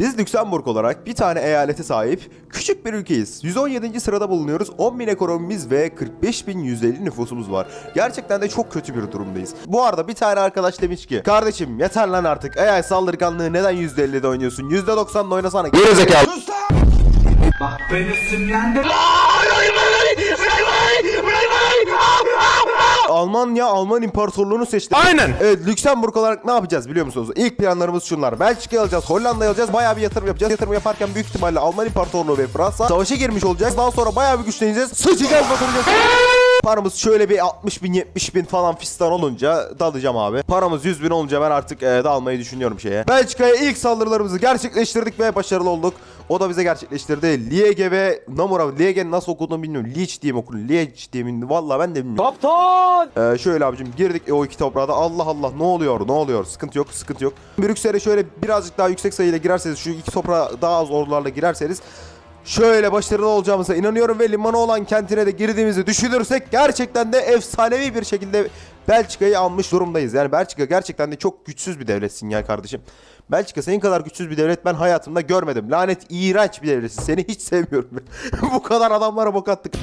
Biz Lüksemburg olarak bir tane eyalete sahip küçük bir ülkeyiz. 117. sırada bulunuyoruz. 10.000 ekonomimiz ve 45.150 nüfusumuz var. Gerçekten de çok kötü bir durumdayız. Bu arada bir tane arkadaş demiş ki Kardeşim yeter lan artık. AI saldırganlığı neden %50'de oynuyorsun? %90'da oynasana. Gerizekalı. Bak beni sinirlendir. Almanya Alman İmparatorluğunu seçti. Aynen. Evet Lüksemburg olarak ne yapacağız biliyor musunuz? İlk planlarımız şunlar. Belçika'yı alacağız, Hollanda'yı alacağız. Bayağı bir yatırım yapacağız. Yatırım yaparken büyük ihtimalle Alman İmparatorluğu ve Fransa savaşa girmiş olacağız. Daha sonra bayağı bir güçleneceğiz. Sıçacağız batıracağız. Paramız şöyle bir 60 bin 70 bin falan fistan olunca dalacağım abi. Paramız 100 bin olunca ben artık e, dalmayı düşünüyorum şeye. Belçika'ya ilk saldırılarımızı gerçekleştirdik ve başarılı olduk. O da bize gerçekleştirdi. Liege ve Namura. Liege'nin nasıl okuduğunu bilmiyorum. Liege diye mi okunur? Liege diye mi? Valla ben de bilmiyorum. Kaptan! Ee, şöyle abicim girdik e, o iki toprağa da Allah Allah ne oluyor ne oluyor sıkıntı yok sıkıntı yok. Brüksel'e şöyle birazcık daha yüksek sayıyla girerseniz şu iki toprağa daha az ordularla girerseniz şöyle başarılı olacağımıza inanıyorum ve limanı olan kentine de girdiğimizi düşünürsek gerçekten de efsanevi bir şekilde Belçika'yı almış durumdayız. Yani Belçika gerçekten de çok güçsüz bir devletsin ya kardeşim. Belçika senin kadar güçsüz bir devlet ben hayatımda görmedim. Lanet iğrenç bir devletsin. Seni hiç sevmiyorum. Bu kadar adamlara bok attık.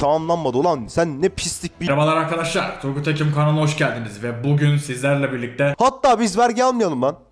Tamamlanmadı ulan sen ne pislik bir... Merhabalar arkadaşlar. Turgut Ekim kanalına hoş geldiniz ve bugün sizlerle birlikte Hatta biz vergi almayalım lan.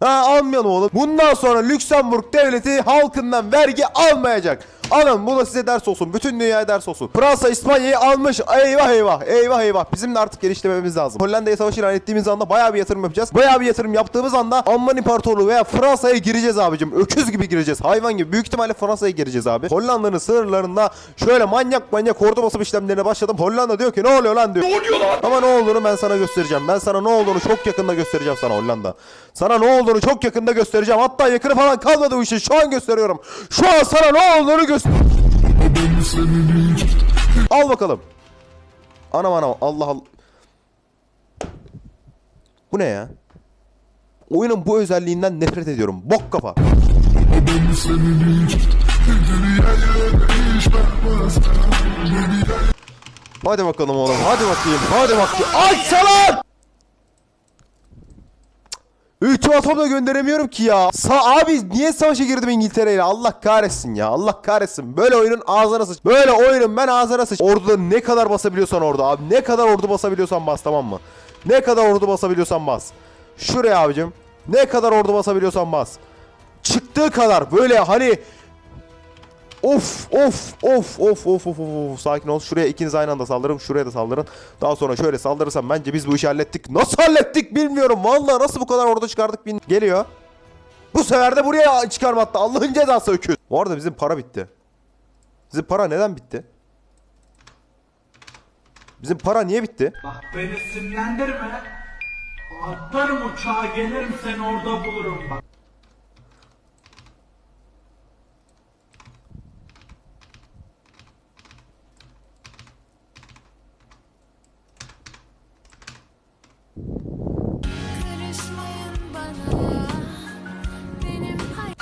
Ha almayalım oğlum. Bundan sonra Lüksemburg devleti halkından vergi almayacak. Alın bu da size ders olsun. Bütün dünyaya ders olsun. Fransa İspanya'yı almış. Eyvah eyvah. Eyvah eyvah. Bizim de artık geliştirmemiz lazım. Hollanda'ya savaş ilan ettiğimiz anda bayağı bir yatırım yapacağız. Bayağı bir yatırım yaptığımız anda Alman İmparatorluğu veya Fransa'ya gireceğiz abicim. Öküz gibi gireceğiz. Hayvan gibi. Büyük ihtimalle Fransa'ya gireceğiz abi. Hollanda'nın sınırlarında şöyle manyak manyak ordu basım işlemlerine başladım. Hollanda diyor ki ne oluyor lan diyor. Ne oluyor lan? Ama ne olduğunu ben sana göstereceğim. Ben sana ne olduğunu çok yakında göstereceğim sana Hollanda. Sana ne olduğunu çok yakında göstereceğim. Hatta yakını falan kalmadı bu işin. Şu an gösteriyorum. Şu an sana ne olduğunu göster... Al bakalım. Anam anam Allah Allah. Bu ne ya? Oyunun bu özelliğinden nefret ediyorum. Bok kafa. Hadi bakalım oğlum. Hadi bakayım. Hadi bakayım. Aç lan! Ultimatom da gönderemiyorum ki ya. Sa abi niye savaşa girdim İngiltere ile? Allah kahretsin ya. Allah kahretsin. Böyle oyunun ağzına sıç. Böyle oyunun ben ağzına sıç. Orduda ne kadar basabiliyorsan orada abi. Ne kadar ordu basabiliyorsan bas tamam mı? Ne kadar ordu basabiliyorsan bas. Şuraya abicim. Ne kadar ordu basabiliyorsan bas. Çıktığı kadar böyle hani Of of of of of of of sakin ol. Şuraya ikiniz aynı anda saldırın. Şuraya da saldırın. Daha sonra şöyle saldırırsam bence biz bu işi hallettik. Nasıl hallettik bilmiyorum. Vallahi nasıl bu kadar orada çıkardık bin. Geliyor. Bu sefer de buraya çıkarma attı. Allah'ın cezası öküz. Bu arada bizim para bitti. Bizim para neden bitti? Bizim para niye bitti? Bak beni sinirlendirme. Atlarım uçağa gelirim seni orada bulurum bak.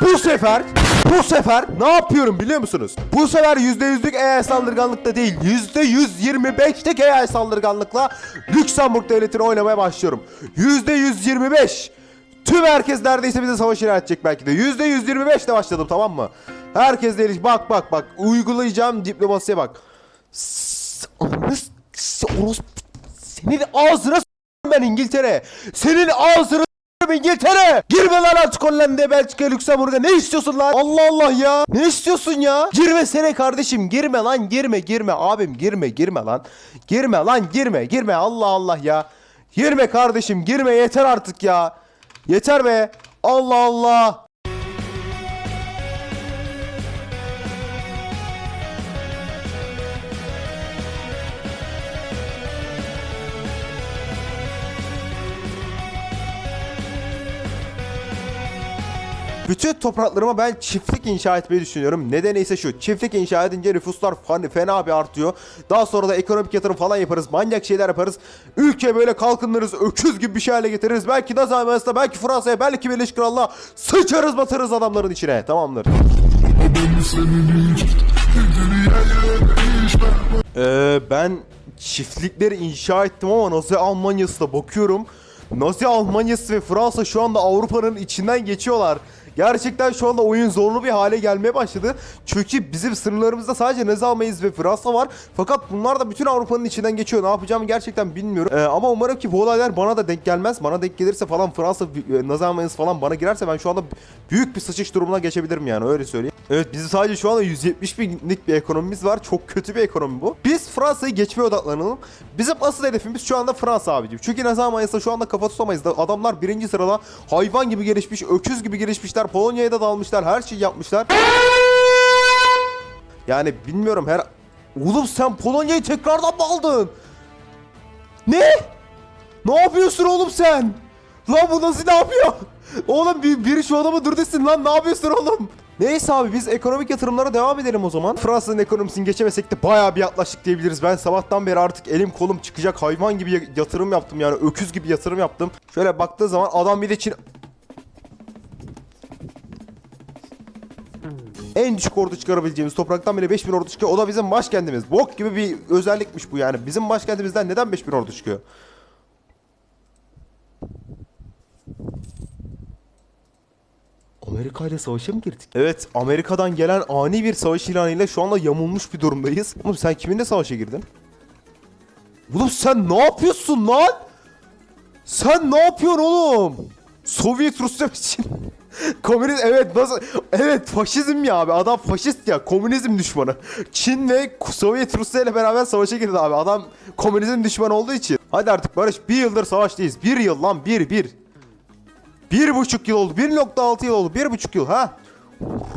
Bu sefer bu sefer ne yapıyorum biliyor musunuz? Bu sefer %100'lük AI saldırganlıkta değil %125'lik AI saldırganlıkla Lüksemburg devletini oynamaya başlıyorum. %125 Tüm herkes neredeyse bize savaş ilan edecek belki de. %125 ile başladım tamam mı? Herkes de bak bak bak uygulayacağım diplomasiye bak. Orospu- senin ağzına ben İngiltere. Senin ağzını İngiltere! Girme lan artık Hollanda'ya, Belçika, Lüksemburg'a. Ne istiyorsun lan? Allah Allah ya. Ne istiyorsun ya? Girme sene kardeşim. Girme lan girme girme. Abim girme girme lan. Girme lan girme girme. Allah Allah ya. Girme kardeşim girme yeter artık ya. Yeter be. Allah Allah. Bütün topraklarıma ben çiftlik inşa etmeyi düşünüyorum. Nedeni ise şu. Çiftlik inşa edince nüfuslar fena bir artıyor. Daha sonra da ekonomik yatırım falan yaparız. Manyak şeyler yaparız. Ülke böyle kalkınırız. Öküz gibi bir şey hale getiririz. Belki Nazarbayevan'da, belki Fransa'ya, belki Birleşik Krallığa sıçarız batırırız adamların içine. Tamamdır. Ee, ben çiftlikleri inşa ettim ama Nazi Almanya'sı da bakıyorum. Nazi Almanya'sı ve Fransa şu anda Avrupa'nın içinden geçiyorlar. Gerçekten şu anda oyun zorlu bir hale gelmeye başladı. Çünkü bizim sınırlarımızda sadece Almanya'sı ve Fransa var. Fakat bunlar da bütün Avrupa'nın içinden geçiyor. Ne yapacağımı gerçekten bilmiyorum. Ee, ama umarım ki bu olaylar bana da denk gelmez. Bana denk gelirse falan Fransa, e, Almanya'sı falan bana girerse ben şu anda büyük bir sıçış durumuna geçebilirim yani öyle söyleyeyim. Evet bizim sadece şu anda 170 binlik bir ekonomimiz var. Çok kötü bir ekonomi bu. Biz Fransa'yı geçmeye odaklanalım. Bizim asıl hedefimiz şu anda Fransa abicim. Çünkü Nazi Almanya'sına şu anda kafa tutamayız. Da Adamlar birinci sırada hayvan gibi gelişmiş, öküz gibi gelişmişler. Polonya'ya da dalmışlar, her şeyi yapmışlar. Yani bilmiyorum her... Oğlum sen Polonya'yı tekrardan mı aldın? Ne? Ne yapıyorsun oğlum sen? Lan bu nasıl ne yapıyor? Oğlum bir, biri şu adamı dur desin lan ne yapıyorsun oğlum? Neyse abi biz ekonomik yatırımlara devam edelim o zaman. Fransa'nın ekonomisini geçemesek de bayağı bir yaklaştık diyebiliriz. Ben sabahtan beri artık elim kolum çıkacak hayvan gibi ya- yatırım yaptım yani öküz gibi yatırım yaptım. Şöyle baktığı zaman adam bir de Çin... En düşük ordu çıkarabileceğimiz topraktan bile 5000 ordu çıkıyor. O da bizim başkentimiz. Bok gibi bir özellikmiş bu yani. Bizim başkentimizden neden 5000 ordu çıkıyor? Amerika ile savaşa mı girdik? Evet, Amerika'dan gelen ani bir savaş ilanıyla şu anda yamulmuş bir durumdayız. Oğlum sen kiminle savaşa girdin? Oğlum sen ne yapıyorsun lan? Sen ne yapıyorsun oğlum? Sovyet Rusya için. Komünist evet nasıl evet faşizm ya abi adam faşist ya komünizm düşmanı. Çin ve Sovyet Rusya ile beraber savaşa girdi abi adam komünizm düşmanı olduğu için. Hadi artık Barış bir yıldır savaştayız. Bir yıl lan bir bir. Bir buçuk yıl oldu. 1.6 yıl oldu. Bir buçuk yıl ha.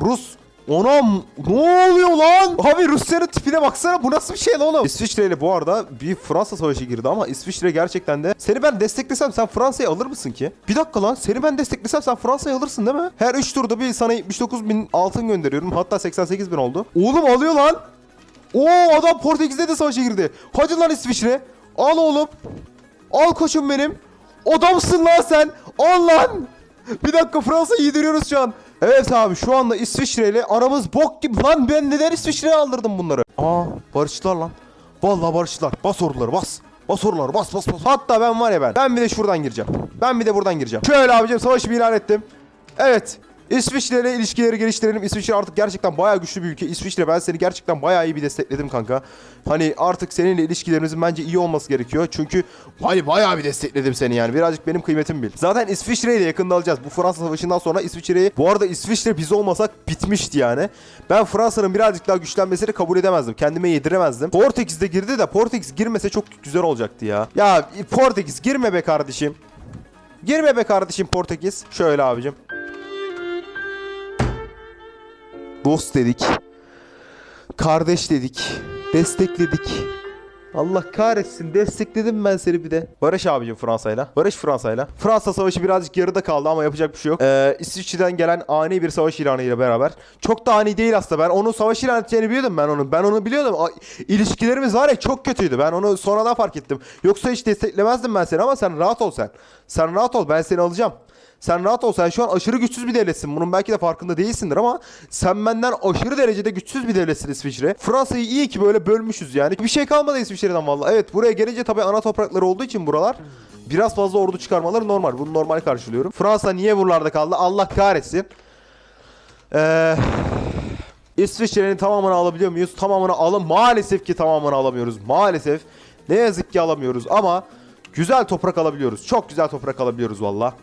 Rus Onam ne oluyor lan? Abi Rusya'nın tipine baksana bu nasıl bir şey lan oğlum? İsviçre ile bu arada bir Fransa savaşı girdi ama İsviçre gerçekten de seni ben desteklesem sen Fransa'yı alır mısın ki? Bir dakika lan seni ben desteklesem sen Fransa'yı alırsın değil mi? Her 3 turda bir sana 79 bin altın gönderiyorum hatta 88 bin oldu. Oğlum alıyor lan. Oo adam Portekiz'de de savaşa girdi. Hadi lan İsviçre. Al oğlum. Al koçum benim. Adamsın lan sen. Lan. Bir dakika Fransa'yı yediriyoruz şu an. Evet abi şu anda İsviçre ile aramız bok gibi. Lan ben neden İsviçre'ye aldırdım bunları? Aa barıştılar lan. Vallahi barıştılar. Bas orduları bas. Bas orduları bas bas bas. Hatta ben var ya ben. Ben bir de şuradan gireceğim. Ben bir de buradan gireceğim. Şöyle abicim savaşı bir ilan ettim. Evet. İsviçre ile ilişkileri geliştirelim. İsviçre artık gerçekten bayağı güçlü bir ülke. İsviçre ben seni gerçekten bayağı iyi bir destekledim kanka. Hani artık seninle ilişkilerimizin bence iyi olması gerekiyor. Çünkü hani bayağı bir destekledim seni yani. Birazcık benim kıymetimi bil. Zaten İsviçre ile yakında alacağız. Bu Fransa Savaşı'ndan sonra İsviçre'yi... Bu arada İsviçre biz olmasak bitmişti yani. Ben Fransa'nın birazcık daha güçlenmesini kabul edemezdim. Kendime yediremezdim. Portekiz de girdi de Portekiz girmese çok güzel olacaktı ya. Ya Portekiz girme be kardeşim. Girme be kardeşim Portekiz. Şöyle abicim. Dost dedik. Kardeş dedik. Destekledik. Allah kahretsin destekledim ben seni bir de. Barış abicim Fransa'yla. Barış Fransa'yla. Fransa savaşı birazcık yarıda kaldı ama yapacak bir şey yok. Ee, İsviçre'den gelen ani bir savaş ilanıyla beraber. Çok da ani değil aslında. Ben onun savaş ilan edeceğini biliyordum ben onu. Ben onu biliyordum. İlişkilerimiz var ya çok kötüydü. Ben onu sonradan fark ettim. Yoksa hiç desteklemezdim ben seni ama sen rahat ol sen. Sen rahat ol ben seni alacağım. Sen rahat ol. Sen şu an aşırı güçsüz bir devletsin. Bunun belki de farkında değilsindir ama sen benden aşırı derecede güçsüz bir devletsin İsviçre. Fransa'yı iyi ki böyle bölmüşüz yani. Bir şey kalmadı İsviçre'den vallahi. Evet buraya gelince tabii ana toprakları olduğu için buralar biraz fazla ordu çıkarmaları normal. Bunu normal karşılıyorum. Fransa niye buralarda kaldı? Allah kahretsin. Eee... İsviçre'nin tamamını alabiliyor muyuz? Tamamını alın. Maalesef ki tamamını alamıyoruz. Maalesef. Ne yazık ki alamıyoruz ama güzel toprak alabiliyoruz. Çok güzel toprak alabiliyoruz valla.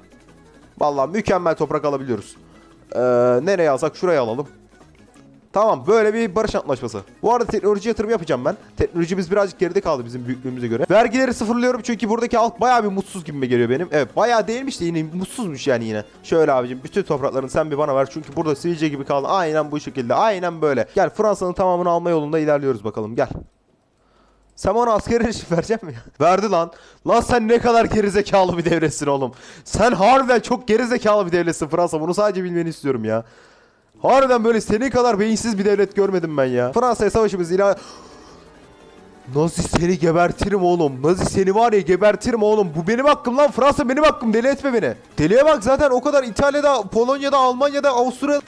Valla mükemmel toprak alabiliyoruz. Ee, nereye alsak şuraya alalım. Tamam böyle bir barış antlaşması. Bu arada teknoloji yatırım yapacağım ben. Teknolojimiz birazcık geride kaldı bizim büyüklüğümüze göre. Vergileri sıfırlıyorum çünkü buradaki halk bayağı bir mutsuz gibi geliyor benim. Evet bayağı değilmiş de yine mutsuzmuş yani yine. Şöyle abicim bütün topraklarını sen bir bana ver. Çünkü burada sivilce gibi kaldı. Aynen bu şekilde. Aynen böyle. Gel Fransa'nın tamamını alma yolunda ilerliyoruz bakalım. Gel. Sen bana askeri erişim verecek mi ya? Verdi lan. Lan sen ne kadar gerizekalı bir devletsin oğlum. Sen harbiden çok gerizekalı bir devletsin Fransa. Bunu sadece bilmeni istiyorum ya. Harbiden böyle senin kadar beyinsiz bir devlet görmedim ben ya. Fransa'ya savaşımız ilan... Nazi seni gebertirim oğlum. Nazi seni var ya gebertirim oğlum. Bu benim hakkım lan. Fransa benim hakkım. Deli etme beni. Deliye bak zaten o kadar İtalya'da, Polonya'da, Almanya'da, Avusturya...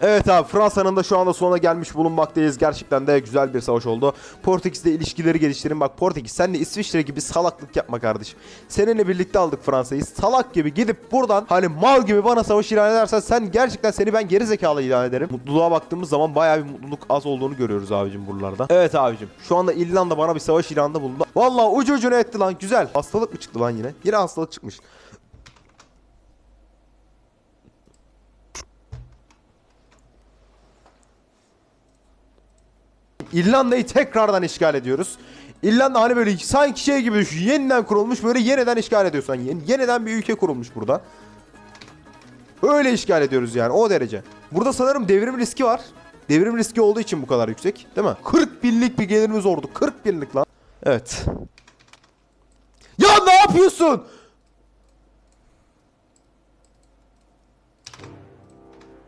Evet abi Fransa'nın da şu anda sonuna gelmiş bulunmaktayız. Gerçekten de güzel bir savaş oldu. Portekiz'le ilişkileri geliştirin. Bak Portekiz sen de İsviçre gibi salaklık yapma kardeşim. Seninle birlikte aldık Fransa'yı. Salak gibi gidip buradan hani mal gibi bana savaş ilan edersen sen gerçekten seni ben geri zekalı ilan ederim. Mutluluğa baktığımız zaman bayağı bir mutluluk az olduğunu görüyoruz abicim buralarda. Evet abicim şu anda İrlanda bana bir savaş ilanında bulundu. Vallahi ucu ucuna etti lan güzel. Hastalık mı çıktı lan yine? Yine hastalık çıkmış. İrlanda'yı tekrardan işgal ediyoruz. İrlanda hani böyle sanki şey gibi düşün. Yeniden kurulmuş böyle yeniden işgal ediyorsan. Yeni, yeniden bir ülke kurulmuş burada. Öyle işgal ediyoruz yani o derece. Burada sanırım devrim riski var. Devrim riski olduğu için bu kadar yüksek. Değil mi? 40 binlik bir gelirimiz oldu. 40 binlik lan. Evet. Ya ne yapıyorsun?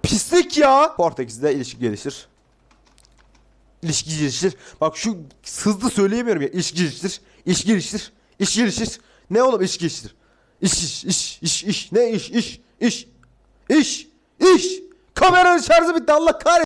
Pislik ya. Portekiz'le ilişki geliştir. İlişki geliştir. Bak şu hızlı söyleyemiyorum ya. İlişki geliştir. İş geliştir. İş geliştir. Ne oğlum iş geliştir. İş iş iş iş iş. Ne iş iş iş. İş. İş. Kameranın şarjı bitti Allah kahretsin.